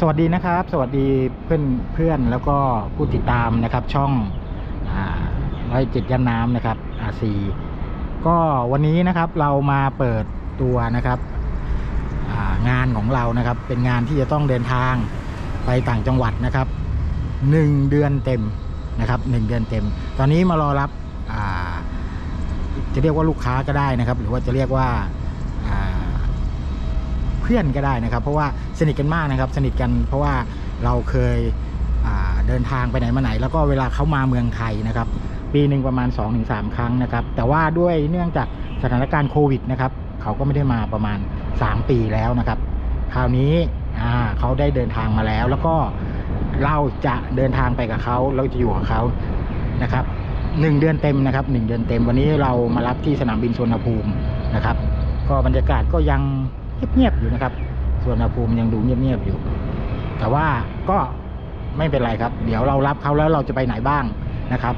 สวัสดีนะครับ สวัสดีเพื่อนเพื่อนแล้วก็ผู้ติดตามนะครับ ช่องร้อยเจ็ดย่านน้ำนะครับอาซีก็วันนี้นะครับเรามาเปิดตัวนะครับงานของเรานะครับ เป็นงานที่จะต้องเดินทางไปต่างจังหวัดนะครับหนึ่งเดือนเต็มนะครับหนึ่งเดือนเต็ม ตอนนี้มารอรับจะเรียกว่าลูกค้าก็ได้นะครับ หรือว่าจะเรียกว่า เพื่อนก็ได้นะครับ เพราะว่าสนิทกันมากนะครับ สนิทกันเพราะว่าเราเคยเดินทางไปไหนมาไหน แล้วก็เวลาเขามาเมืองไทยนะครับ ปีหนึ่งประมาณ 2-3 ครั้งนะครับ แต่ว่าด้วยเนื่องจากสถานการณ์โควิดนะครับเขาก็ไม่ได้มาประมาณ 3 ปีแล้วนะครับ คราวนี้เขาได้เดินทางมาแล้ว แล้วก็เราจะเดินทางไปกับเขาเราจะอยู่กับเขานะครับหนึ่งเดือนเต็มนะครับหนึ่งเดือนเต็มวันนี้เรามารับที่สนามบินสุวรรณภูมินะครับ ก็บรรยากาศก็ยัง เงียบๆอยู่นะครับสุวรรณหภูมิยังดูเงียบๆอยู่ แต่ว่าก็ไม่เป็นไรครับ เดี๋ยวเรารับเขาแล้วเราจะไปไหนบ้างนะครับ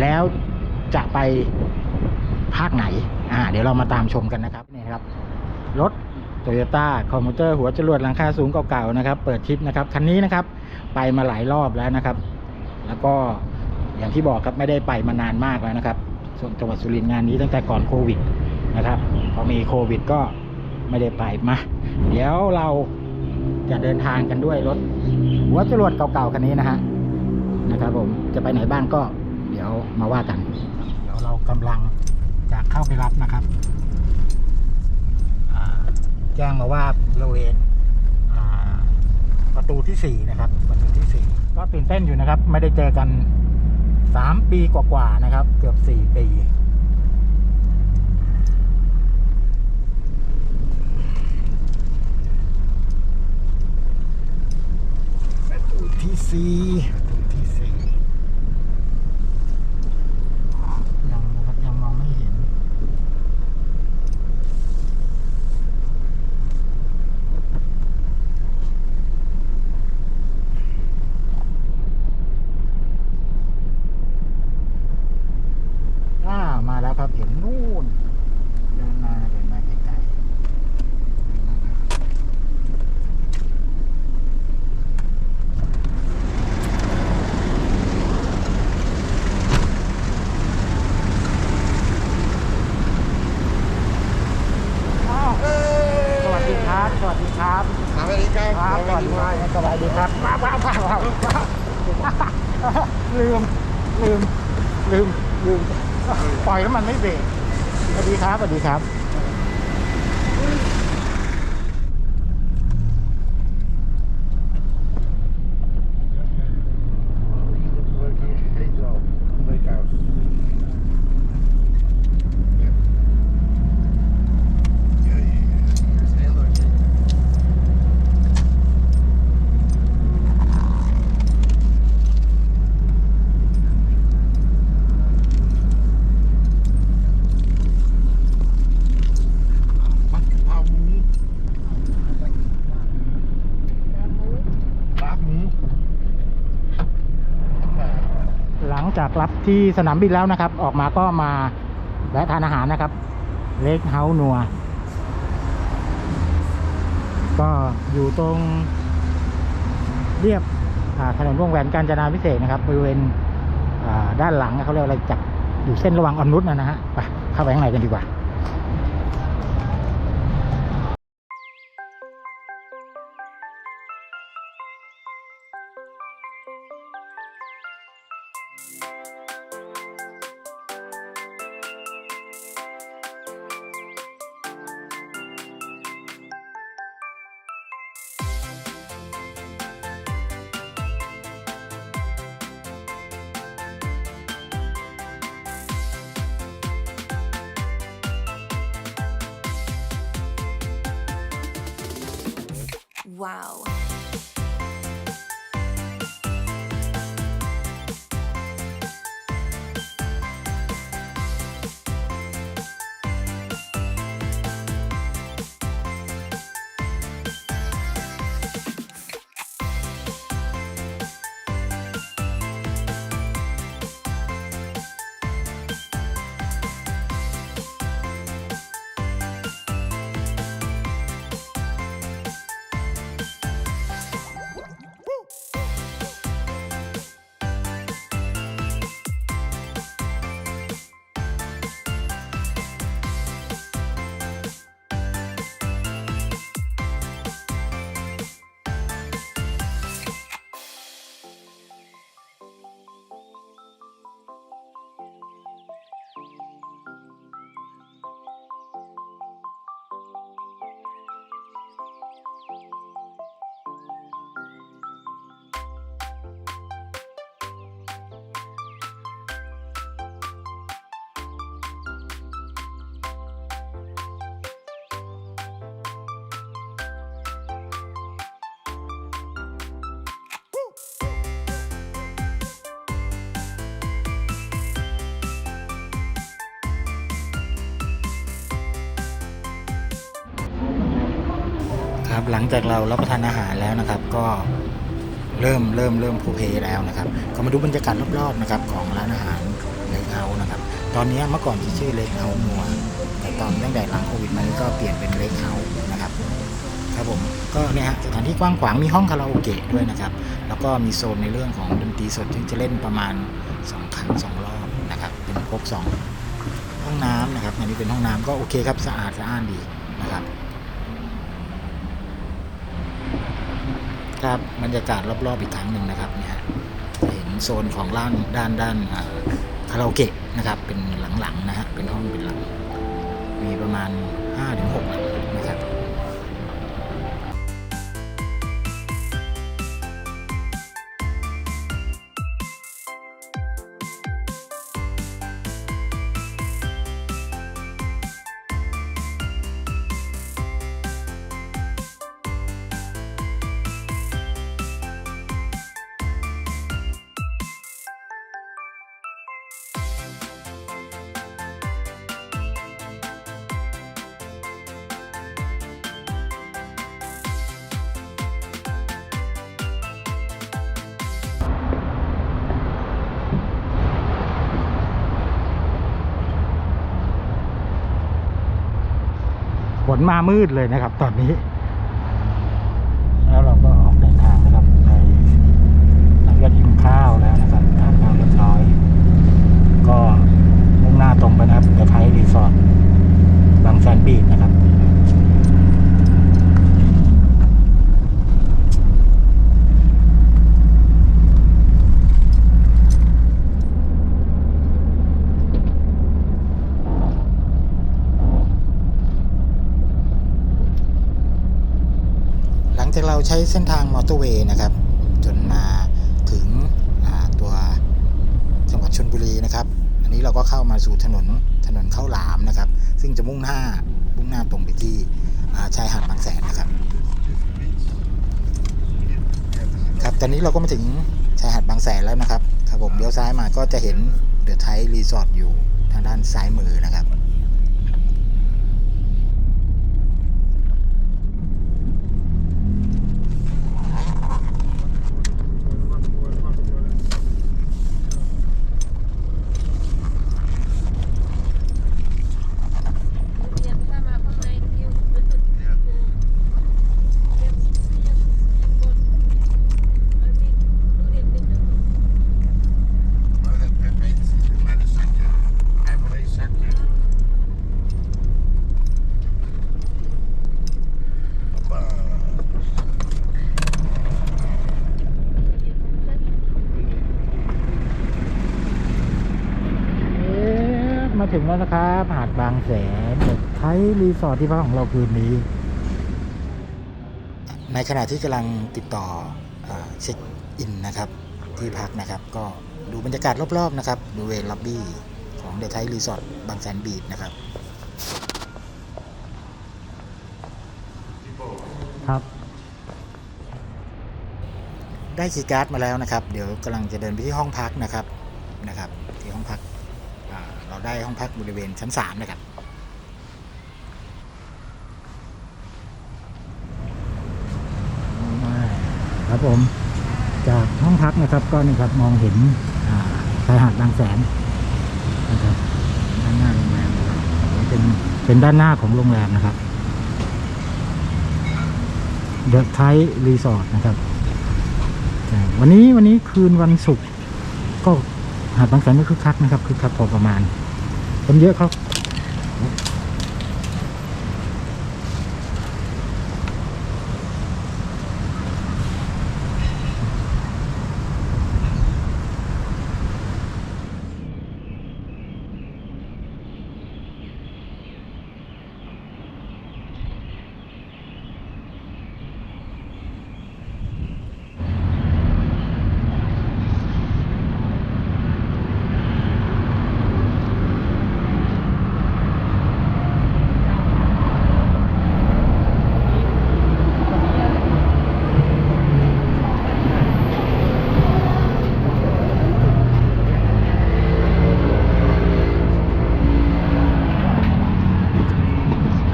แล้วจะไปภาคไหน อ่า เดี๋ยวเรามาตามชมกันนะครับนี่ครับ รถโตโยต้าคอมพิวเตอร์หัวจรวดหลังคาสูงเก่าๆนะครับ เปิดทริปนะครับ คันนี้นะครับ ไปมาหลายรอบแล้วนะครับ แล้วก็อย่างที่บอกครับไม่ได้ไปมานานมากแล้วนะครับส่วนจังหวัดสุรินทร์งานนี้ตั้งแต่ก่อนโควิดนะครับ พอมีโควิดก็ ไม่ได้ไปมาเดี๋ยวเราจะเดินทางกันด้วยรถหัวจรวดเก่าๆคันนี้นะฮะนะครับผมจะไปไหนบ้างก็เดี๋ยวมาว่ากัน เดี๋ยวเรากำลังจะเข้าไปรับนะครับแจ้งมาว่าบริเวณประตูที่สี่นะครับ ประตูที่สี่ก็ตื่นเต้นอยู่นะครับ ไม่ได้เจอกันสามปีกว่าๆนะครับ เกือบสี่ปี ประ สี่ที่สี่ยังนะครับยังมองไม่เห็น อ่า มาแล้วครับเห็นนู่น เดินมาเดินมาไกลๆอ้าวสวัสดีครับ สวัสดีครับ สวัสดีครับ ครับสวัสดีครับสวัสดีครับว้าวว้าวว้าวว้าว ลืม ลืม ลืม ลืม ปล่อยแล้วมันไม่เบรกสวัสดีครับสวัสดีครับ ผัดกะเพราหมูลาบหมู หลังจาก รับที่สนามบินแล้วนะครับ ออกมาก็มาแวะทานอาหารนะครับ เล็กเฮาส์นัว ก็อยู่ตรงเรียบถนนวงแหวนกาญจนาพิเศษกนะครับบริเวณด้านหลังเขาเรียกอะไรจักอยู่เส้นระหว่างออนนุชนะนะฮะไปเข้าไปข้างในกันดีกว่า Wow. ครับ หลังจากเรารับประทานอาหารแล้วนะครับ ก็เริ่มเริ่มเริ่มโพเพแล้วนะครับ ก็มาดูบรรยากาศรอบๆนะครับ ของร้านอาหารเลกเฮาส์นะครับ ตอนนี้เมื่อก่อนที่ชื่อเลกเฮาส์นัวแต่ตอนตั้งแต่หลังโควิดมันก็เปลี่ยนเป็นเลกเฮาส์นะครับครับผมก็เนี่ยฮะสถานที่กว้างขวางมีห้องคาราโอเกะด้วยนะครับ แล้วก็มีโซนในเรื่องของดนตรีสดที่จะเล่นประมาณ2ครั้งสองรอบนะครับเป็นครบสองห้องน้ำนะครับอันนี้เป็นห้องน้ำก็โอเคครับสะอาดสะอ้านดีนะครับ ครับรรยากาศรอบๆอีกครั้งหนึ่งนะครับเนี่ยเห็นโซนของล่างด้านด้านคาราโอเกะนะครับ เป็นหลังๆนะฮะเป็นห้องเป็นหลัง มีประมาณ5-6 นมามืดเลยนะครับ ตอนนี้ แล้วเราก็ออกเดินทางนะครับในหลังจากกินข้าวแล้วนะครับทานข้าวเรียบร้อย ก็มุ่งหน้าตรงไปนะครับเดอะไทยรีสอร์ทบางแสนบีดนะครับ หลังจากเรา ใช้เส้นทางมอเตอร์เวย์นะครับ จนมาถึงตัวจังหวัดชนบุรีนะครับ อันนี้เราก็เข้ามาสู่ถนนถนนเข้าหลามนะครับ ซึ่งจะมุ่งหน้ามุ่งหน้าตรงไปที่ชายหาดบางแสนนะครับครับตอนนี้เราก็มาถึงชายหาดบางแสนแล้วนะครับครับผมเลี้ยวซ้ายมาก็จะเห็นเดอะไทยรีสอร์ทอยู่ทางด้านซ้ายมือนะครับ Maar het het weet maar een zakje. Hij wil een zakje. Hoppa. เอ๊ะมาถึงแล้ว นะครับหาดบางแสนไทยรีสอร์ทที่พักของเราคืนนี้ ในขณะที่กำลังติดต่ออาเช็คอินนะครับที่พักนะครับ ก็ดูบรรยากาศรอบๆนะครับบริเวณล็อบบี้ของเดอะไทยรีสอร์ทบางแสนบีชนะครับ ครับ ได้คีย์การ์ดมาแล้วนะครับ เดี๋ยวกำลังจะเดินไปที่ห้องพักนะครับนะครับ ที่ห้องพักอ่าเรา ได้ห้องพักบริเวณชั้นสามนะครับครับผมจากห้องพักนะครับก็นี่ครับมองเห็นชายหาดบางแสนนะครับด้านหน้าโรงแรมนะครับนี่เป็นเป็นด้านหน้าของโรงแรมนะครับเดอะไทรีสอร์ทนะครับวันนี้วันนี้คืนวันศุกร์ก็หาดบางแสนก็คึกคักนะครับคึกคักพอประมาณ คนเยอะครับ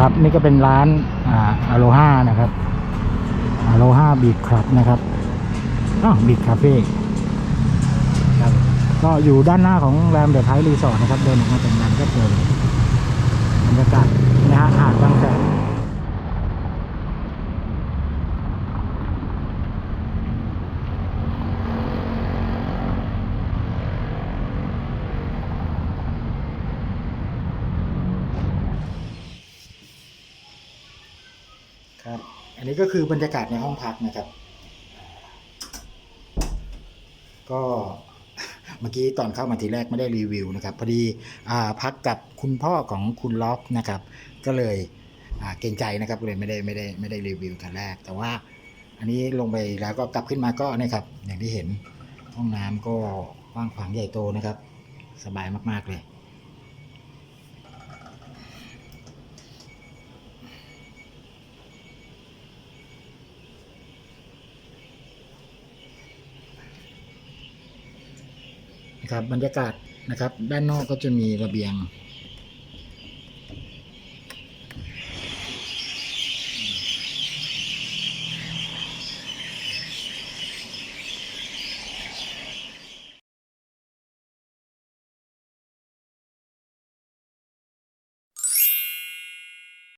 ครับ นี่ก็เป็นร้านอ่าอโลฮานะครับอโลฮาบีดคลับนะครับอ้าวบีดคาเฟ่ครับก็อยู่ด้านหน้าของแรมเดอะไทรีสอร์ทนะครับ เดินออกมาจากนั้นก็เจอบรรยากาศนะฮะหาดบางแสน นนี้ก็คือบรรยากาศในห้องพักนะครับ ก็เมื่อกี้ตอนเข้ามาทีแรกไม่ได้รีวิวนะครับ พอดีอพักกับคุณพ่อของคุณล็อกนะครับ ก็เลยเกรงใจนะครับเลยไม่ได้ไม่ได้ไม่ได้รีวิวแต่แรก แต่ว่าอันนี้ลงไปแล้วก็กลับขึ้นมาก็นะครับ อย่างที่เห็นห้องน้ำก็กว้างขวางใหญ่โตนะครับ สบายมากๆเลย นะครับบรรยากาศนะครับ ด้านนอกก็จะมีระเบียง